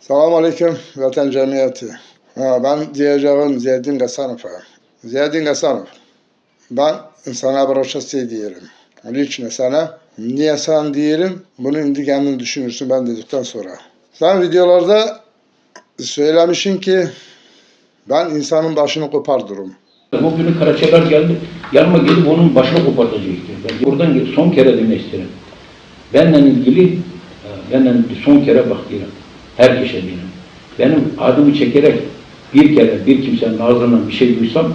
Selamun Aleyküm Vatan Cemiyeti. Ben diyeceğim Ziyadin Gasanov'a. Ziyadin Gasanov, ben sana şey diyelim. Onun sana niye sen diyelim, bunu indi kendin düşünürsün ben dedikten sonra. Sen videolarda söylemişsin ki ben insanın başını kopardırım. Günü Karaçalar geldi. Yanıma gelip onun başını kopartacaktı. Ben buradan son kere demek isterim. Benimle ilgili e, bir son kere bak diyelim. Herkese diyelim. Benim adımı çekerek bir kere bir kimsenin ağzından bir şey duysam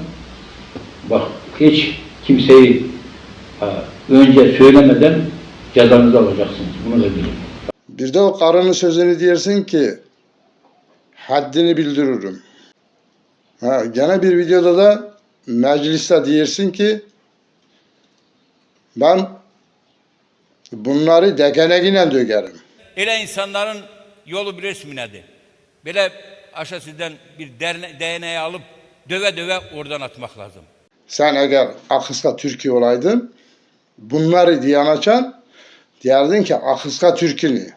bak hiç kimseyi e, önce söylemeden cezanızı alacaksınız. Bunu da bilin. Bir de o karının sözünü diyersin ki haddini bildiririm. Ha, gene bir videoda da mecliste diyersin ki ben bunları dekenegine dökerim. Elə insanların yolu bir resminədir. Belə aşağı bir DNA alıp döve döve oradan atmak lazım. Sen eğer Akıska Türkiye olaydın bunları diyen açan diyerdin ki Akıska Türkiye.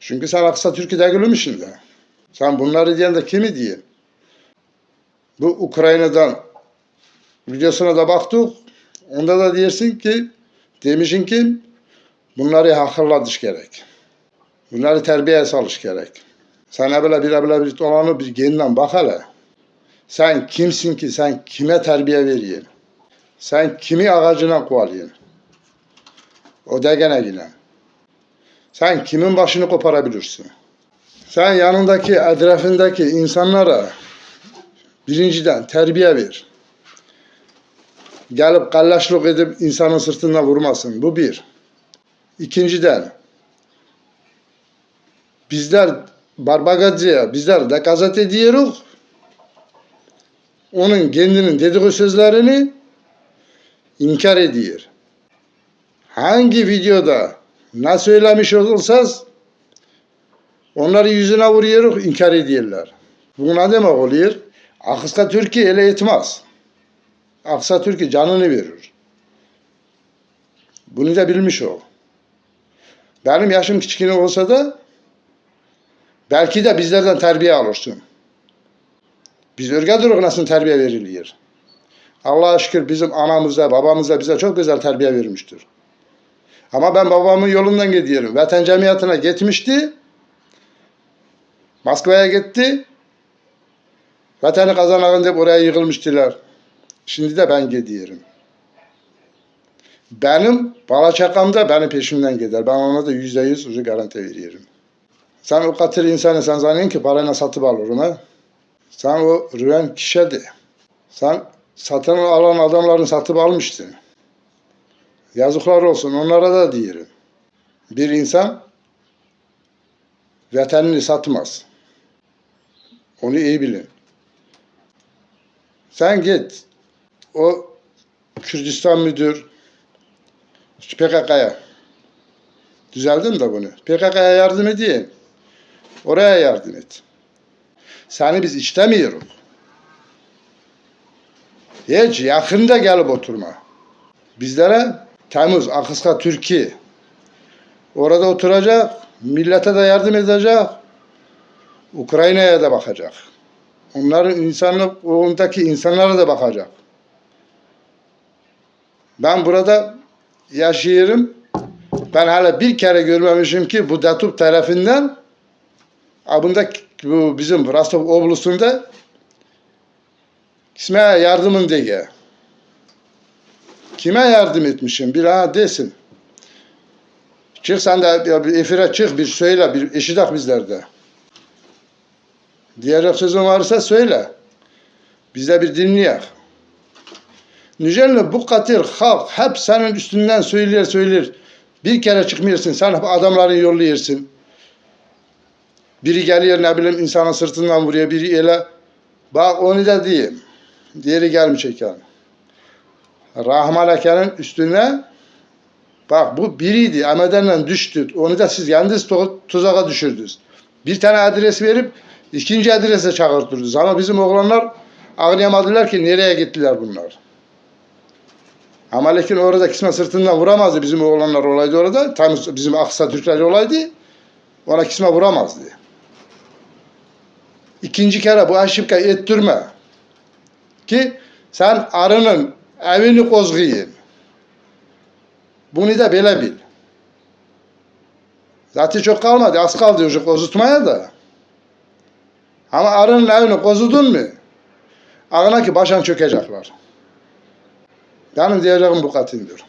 Çünkü sen Akıska Türkiye değilmişsin de. Sen bunları diyen de kimi diyin? Bu Ukrayna'dan videosuna da baktık. Onda da diyorsun ki demişsin ki bunları hakırladış gerek. Bunları terbiyeye salış gerek. Sana böyle bir böyle bir olanı bir yeniden bak hele. Sen kimsin ki sen kime terbiye veriyorsun? Sen kimi ağacına kovalıyorsun? O degene giden. Sen kimin başını koparabilirsin? Sen yanındaki, etrafındaki insanlara birinciden terbiye ver. Gelip kalleşlik edip insanın sırtına vurmasın. Bu bir. İkinciden bizler barbagacıya, bizler de gazete diyoruz onun kendinin dediği sözlerini inkar ediyor. Hangi videoda ne söylemiş olsanız onları yüzüne vuruyoruz, inkar ediyorlar. Bu ne demek oluyor? Aksa Türkiye ele etmez. Aksa Türkiye canını verir. Bunu da bilmiş o. Benim yaşım küçük olsa da belki de bizlerden terbiye alırsın. Biz örgə duruq nasıl terbiye veriliyor. Allah'a şükür bizim anamıza, babamıza bize çok güzel terbiye vermiştir. Ama ben babamın yolundan gidiyorum. Vatan cemiyetine gitmişti. Moskva'ya gitti. Vatanı kazanağın deyip oraya yığılmıştılar. Şimdi de ben gidiyorum. Benim bala çakamda benim peşimden gider. Ben ona da yüzde yüz garanti veriyorum. Sen o katır insanı sen zannediyorsun ki parayla satıp alırım ha. Sen o rüven kişiydi. Sen satın alan adamların satıp almıştın. Yazıklar olsun onlara da diyorum. Bir insan vatanını satmaz. Onu iyi bilin. Sen git o Kürdistan müdür PKK'ya düzeldim de bunu. PKK'ya yardım edeyim. Oraya yardım et. Seni biz istemiyoruz. Hiç yakında gelip oturma. Bizlere Temmuz, Akıska, Türkiye orada oturacak, millete de yardım edecek, Ukrayna'ya da bakacak. Onların insanlık, ondaki insanlara da bakacak. Ben burada yaşıyorum. Ben hala bir kere görmemişim ki bu Datup tarafından Bunda bu bizim Rostov oblusunda kime yardımın diye. Kime yardım etmişim bir ha desin. Çık sen de bir efire çık bir söyle bir eşidak bizlerde. Diyecek sözün varsa söyle. Biz de bir dinleyek. Nücenle bu katil halk hep senin üstünden söyler söyler. Bir kere çıkmıyorsun sen hep adamların yolluyorsun. Biri geliyor ne bileyim insanın sırtından vuruyor. Biri öyle. Bak onu da diyeyim. Diğeri gelmiş yani. Rahman üstüne bak bu biriydi. Emedenle düştü. Onu da siz kendiniz tu- tuzağa düşürdünüz. Bir tane adres verip ikinci adrese çağırtırdınız. Ama bizim oğlanlar anlayamadılar ki nereye gittiler bunlar. Ama lakin orada kisme sırtından vuramazdı bizim oğlanlar olaydı orada. Tam bizim Aksa Türkler olaydı. Ona kisme vuramazdı ikinci kere bu aşıpka ettirme. Ki sen arının evini kozgayın. Bunu da böyle bil. Zaten çok kalmadı. Az kaldı şu kozutmaya da. Ama arının evini kozudun mu? Ağına ki başan çökecekler. Benim diyeceğim bu katindir.